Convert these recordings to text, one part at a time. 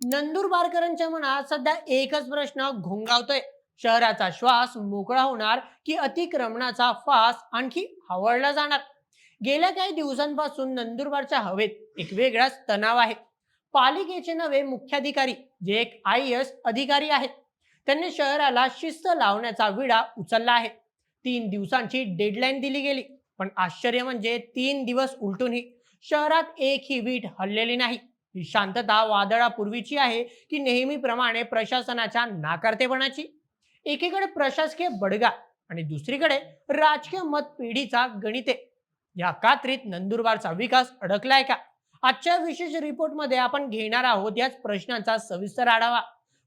नंदुरबारकरांच्या मनात सध्या एकच प्रश्न घोंगावतोय. शहराचा श्वास मोकळा होणार की अतिक्रमणाचा फास आणखी हवळला जाणार? गेल्या काही दिवसांपासून नंदुरबारच्या हवेत एक वेगळाच तणाव आहे. पालिकेचे नवे मुख्याधिकारी जे एक आय एस अधिकारी आहेत त्यांनी शहराला शिस्त लावण्याचा विडा उचलला आहे. तीन दिवसांची डेडलाईन दिली गेली पण आश्चर्य म्हणजे तीन दिवस उलटूनही शहरात एकही वीट हल्लेली नाही. ही शांतता वादळापूर्वीची आहे की नेहमीप्रमाणे प्रशासनाच्या नाकारतेपणाची? एकीकडे प्रशासकीय बडगा आणि दुसरीकडे राजकीय मतपेढीचा गणिते. या कात्रीत नंदुरबारचा विकास अडकलाय का? आजच्या विशेष रिपोर्टमध्ये आपण घेणार आहोत याच प्रश्नांचा सविस्तर आढावा.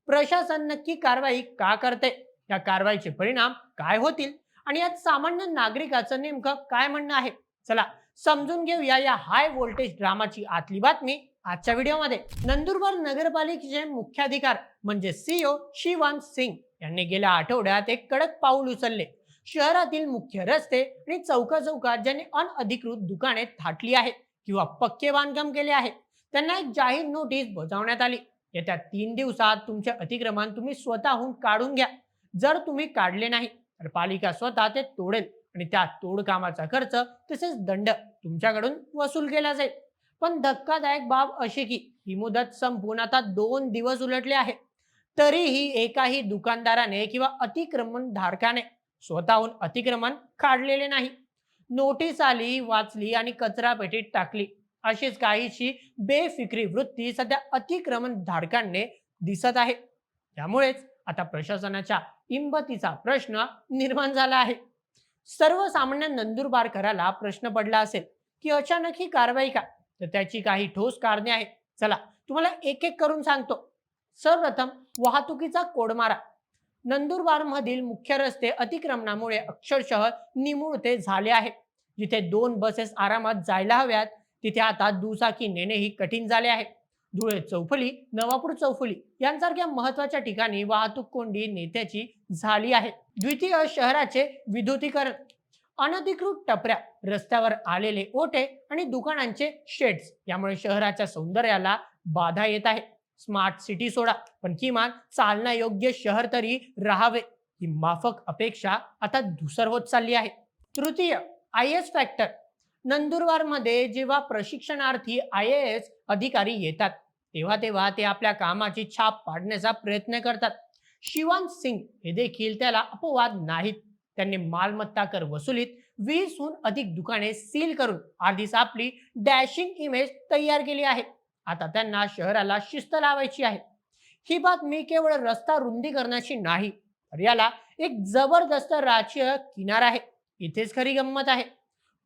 प्रशासन नक्की कारवाई का करते? या कारवाईचे परिणाम काय होतील? आणि यात सामान्य नागरिकाचं नेमकं काय म्हणणं आहे? चला समजून घेऊया या हाय व्होल्टेज ड्रामाची आतली बातमी. आजच्या व्हिडिओमध्ये नंदुरबार नगरपालिकेचे मुख्याधिकार म्हणजे सीओ शिवान सिंग यांनी गेल्या आठवड्यात एक कडक पाऊल उचलले. शहरातील मुख्य रस्ते आणि चौका चौकात ज्यांनी अनअधिकृत दुकाने थाटली आहेत किंवा पक्के बांधकाम केले आहे त्यांना एक जाहीर नोटीस बजावण्यात आली. येत्या तीन दिवसात तुमचे अतिक्रमण तुम्ही स्वतःहून काढून घ्या. जर तुम्ही काढले नाही तर पालिका स्वतः ते तोडेल आणि त्या तोडकामाचा खर्च तसेच दंड तुमच्याकडून वसूल केला जाईल. पण धक्कादायक बाब अशी की ही मुदत संपून आता दोन दिवस उलटले आहे. तरीही एकाही दुकानदाराने किंवा अतिक्रमण धारकाने स्वतःहून अतिक्रमण काढलेले नाही. नोटीस आली वाचली आणि कचरा पेटीत टाकली. अशीच काहीशी बेफिक्री वृत्ती सध्या अतिक्रमण धारकांनी दिसत आहे. त्यामुळेच आता प्रशासनाच्या इंबतीचा प्रश्न निर्माण झाला आहे. सर्वसामान्य नंदुरबारकराला प्रश्न पडला असेल की अचानक ही कारवाई का? तर त्याची काही ठोस कारणे आहेत. चला तुम्हाला एक एक करून सांगतो. सर्वप्रथम वाहतुकीचा कोडमारा. नंदुरबार मधील मुख्य रस्ते अतिक्रमणामुळे अक्षरशः निमुळते झाले आहेत जिथे दोन बसेस आरामात जायला हव्यात तिथे आता दुचाकी नेणेही कठीण झाले आहे. धुळे चौफुली नवापूर चौफुली यांसारख्या महत्त्वाच्या ठिकाणी वाहतूक कोंडी नेत्याची झाली आहे. द्वितीय शहराचे विद्युतीकरण. अनधिकृत टपऱ्या रस्त्यावर आलेले ओटे आणि दुकानांचे शेड्स यामुळे शहराच्या सौंदर्याला बाधा येत आहे. स्मार्ट सिटी सोडा पण किमान चालण्यायोग्य शहर तरी राहावे ही माफक अपेक्षा आता धुसर होत चालली आहे. तृतीय आय एस फॅक्टर नंदुरबारमध्ये जेव्हा प्रशिक्षणार्थी आय एस अधिकारी येतात तेव्हा तेव्हा ते आपल्या कामाची छाप पाडण्याचा प्रयत्न करतात. शिवान सिंग हे देखील त्याला अपवाद नाहीत. त्यांनी मालमत्ता कर वसुलीत वीसहून अधिक दुकाने सील करून आधीच आपली डॅशिंग इमेज तयार केली आहे. आता त्यांना शहराला शिस्त लावायची आहे. ही बातमी केवळ रस्ता रुंदीकरणाची नाही तर याला एक जबरदस्त राजकीय किनार आहे. इथेच खरी गंमत आहे.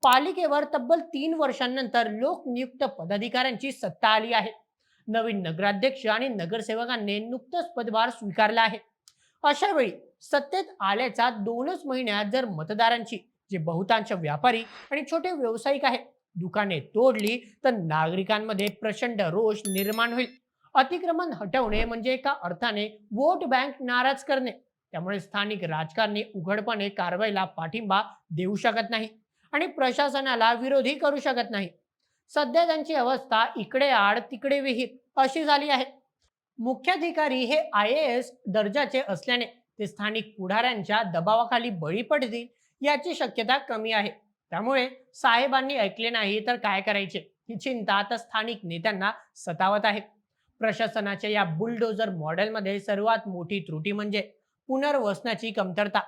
पालिकेवर तब्बल तीन वर्षांनंतर लोकनियुक्त पदाधिकाऱ्यांची सत्ता आली आहे. नवीन नगराध्यक्ष आणि नगरसेवकांनी नुकतंच पदभार स्वीकारला आहे. अशा वेळी सत्तेत आल्याच्या दोनच महिन्यात जर मतदारांची जे बहुतांश व्यापारी आणि छोटे व्यावसायिक आहेत दुकाने तोडली तर नागरिकांमध्ये प्रचंड रोष निर्माण होईल. अतिक्रमण हटवणे म्हणजे एका अर्थाने वोट बँक नाराज करणे. त्यामुळे स्थानिक राजकारणी उघडपणे कारवाईला पाठिंबा देऊ शकत नाही आणि प्रशासनाला विरोधी करू शकत नाही. सध्या त्यांची अवस्था इकडे आड तिकडे विहीर अशी झाली आहे. मुख्याधिकारी हे आय एस दर्जाचे असल्याने ते स्थानिक पुढाऱ्यांच्या दबावाखाली बळी पडतील याची शक्यता कमी आहे. त्यामुळे साहेबांनी ऐकले नाही तर काय करायचे ही चिंता आता स्थानिक नेत्यांना सतावत आहे. प्रशासनाच्या या बुलडोजर मॉडेलमध्ये सर्वात मोठी त्रुटी म्हणजे पुनर्वसनाची कमतरता.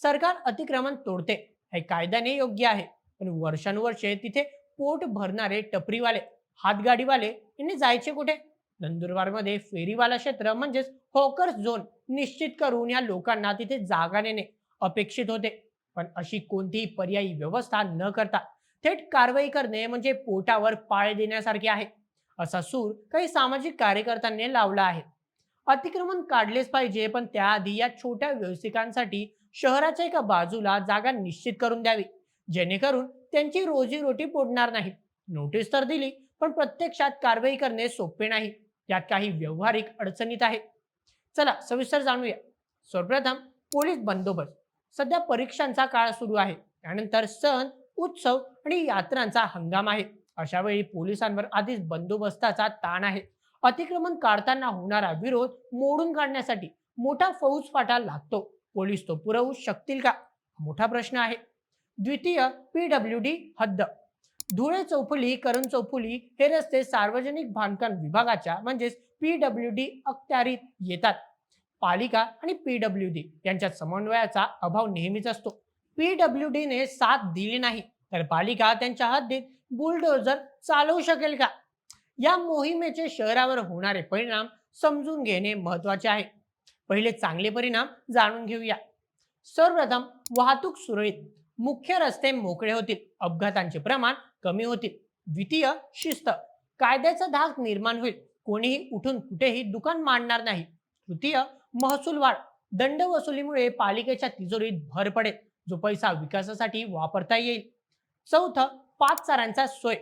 सरकार अतिक्रमण तोडते हे कायद्याने योग्य आहे पण वर्षानुवर्षे तिथे पोट भरणारे टपरीवाले हातगाडीवाले यांनी जायचे कुठे? नंदुरबारमध्ये फेरीवाला क्षेत्र म्हणजेच हॉकर्स झोन निश्चित करून या लोकांना तिथे जागा नेणे अपेक्षित होते. पण अशी कोणतीही पर्यायी व्यवस्था न करता थेट कारवाई करणे म्हणजे पोटावर पाळ देण्यासारखे आहे. असा सूर काही सामाजिक कार्यकर्त्यांनी लावला आहे. अतिक्रमण काढलेच पाहिजे पण त्याआधी या छोट्या व्यावसायिकांसाठी शहराच्या एका बाजूला जागा निश्चित करून द्यावी. जेणेकरून त्यांची रोजीरोटी पोडणार नाही. नोटीस तर दिली पण प्रत्यक्षात कारवाई करणे सोपे नाही. यात काही व्यावहारिक अडचणीत आहेत. चला सविस्तर जाणूया. सर्वप्रथम पोलीस बंदोबस्त. सध्या परीक्षांचा काळ सुरू आहे. त्यानंतर सण उत्सव आणि यात्रांचा हंगाम आहे. अशा वेळी पोलिसांवर आधीच बंदोबस्ताचा ताण आहे. अतिक्रमण काढताना होणारा विरोध मोडून काढण्यासाठी मोठा फौजफाटा लागतो. पोलीस तो पुरवू शकतील का? मोठा प्रश्न आहे. द्वितीय पीडब्ल्यू डी हद्द. धुळे चौफुली करण चौफुली हे रस्ते सार्वजनिक बांधकाम विभागाच्या म्हणजेच पीडब्ल्यू डी अखत्यारीत येतात. पालिका आणि पीडब्ल्यू डी यांच्या समन्वयाचा अभाव नेहमीच असतो. पीडब्ल्यू डी ने साथ दिली नाही तर पालिका त्यांच्या हद्दीत बुलडोजर चालवू शकेल का? या मोहिमेचे शहरावर होणारे परिणाम समजून घेणे महत्त्वाचे आहे. पहिले चांगले परिणाम जाणून घेऊया. सर्वप्रथम वाहतूक सुरळीत. मुख्य रस्ते मोकळे होतील अपघातांचे प्रमाण कमी होतील द्वितीय शिस्त. कायद्याचा धाक निर्माण होईल. कोणीही उठून कुठेही दुकान मांडणार नाही. तृतीय महसूल वाढ. दंड वसुलीमुळे पालिकेच्या तिजोरीत भर पडेल जो पैसा विकासासाठी वापरता येईल. चौथं चारांचा सोय.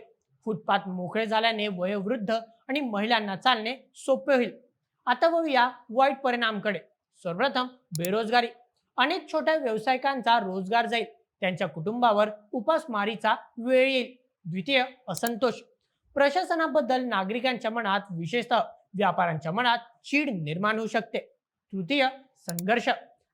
फुटपाथ मोकळे झाल्याने वयोवृद्ध आणि महिलांना चालणे सोपे होईल. आता बघूया वाईट परिणामकडे. सर्वप्रथम बेरोजगारी. अनेक छोट्या व्यावसायिकांचा रोजगार जाईल. त्यांच्या कुटुंबावर उपासमारीचा वेळ येईल. द्वितीय असंतोष. प्रशासनाबद्दल नागरिकांच्या मनात विशेषतः व्यापाऱ्यांच्या मनात चीड निर्माण होऊ शकते. तृतीय संघर्ष.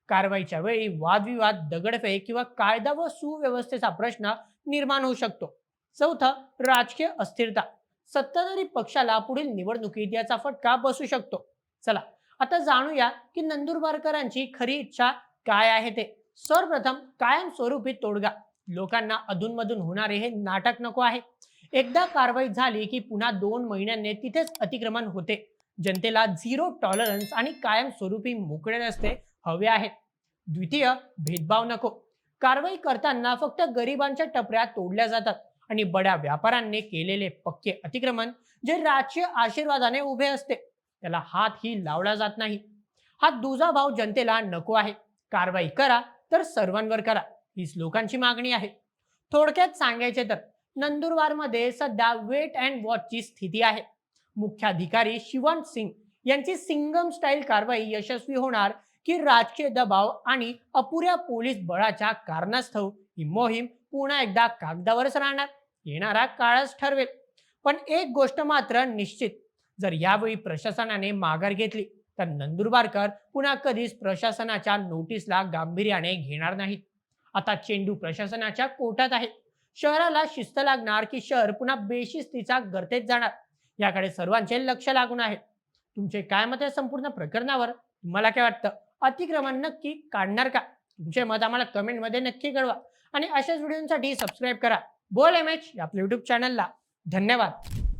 कारवाईच्या वेळी वादविवाद दगडफेक किंवा कायदा व सुव्यवस्थेचा प्रश्न निर्माण होऊ शकतो. चौथं राजकीय अस्थिरता. सत्ताधारी पक्षाला पुढील निवडणुकीत याचा फटका बसू शकतो. चला आता जाणूया की नंदुरबारकरांची खरी इच्छा काय आहे ते. सर्वप्रथम कायमस्वरूपी तोडगा. लोकांना अधूनमधून होणारे हे नाटक नको आहे. एकदा कारवाई झाली की पुन्हा दोन महिन्यांनी तिथेच अतिक्रमण होते. जनतेला झिरो टॉलरन्स आणि कायमस्वरूपी मोकळे रस्ते हवे आहेत. द्वितीय भेदभाव नको. कारवाई करताना फक्त गरिबांच्या टपऱ्या तोडल्या जातात आणि बड्या व्यापाऱ्यांनी केलेले पक्के अतिक्रमण जे राजकीय आशीर्वादाने उभे असते. त्याला हात ही लावला जात नाही. हा दुजा भाव जनतेला नको आहे. कारवाई करा तर सर्वांवर करा. हीच लोकांची मागणी आहे. थोडक्यात सांगायचे तर नंदुरबारमध्ये सध्या वेट अँड वॉचची स्थिती आहे. मुख्याधिकारी शिवंत सिंग यांची सिंगम स्टाईल कारवाई यशस्वी होणार की राजकीय दबाव आणि अपुऱ्या पोलीस बळाच्या कारणास्तव ही मोहीम पुन्हा एकदा कागदावरच राहणार येणारा काळच ठरवेल. पण एक गोष्ट मात्र निश्चित जर यावेळी प्रशासनाने माघार घेतली तर नंदुरबारकर पुन्हा कधीच प्रशासनाच्या नोटीसला गांभीर्याने घेणार नाहीत. आता चेंडू प्रशासनाच्या कोर्टात आहे शहराला शिस्त लागणार की शहर पुन्हा बेशिस्तीचा गर्तेत जाणार? याकडे सर्वांचे लक्ष लागून आहे. तुमचे काय मत आहे संपूर्ण प्रकरणावर? तुम्हाला काय वाटतं? अतिक्रमण नक्की काढणार का? तुमचे मत आम्हाला कमेंटमध्ये नक्की कळवा. आणि अशाच व्हिडिओसाठी सबस्क्राईब करा. बोल एम एच आपल्या युट्यूब चॅनलला धन्यवाद.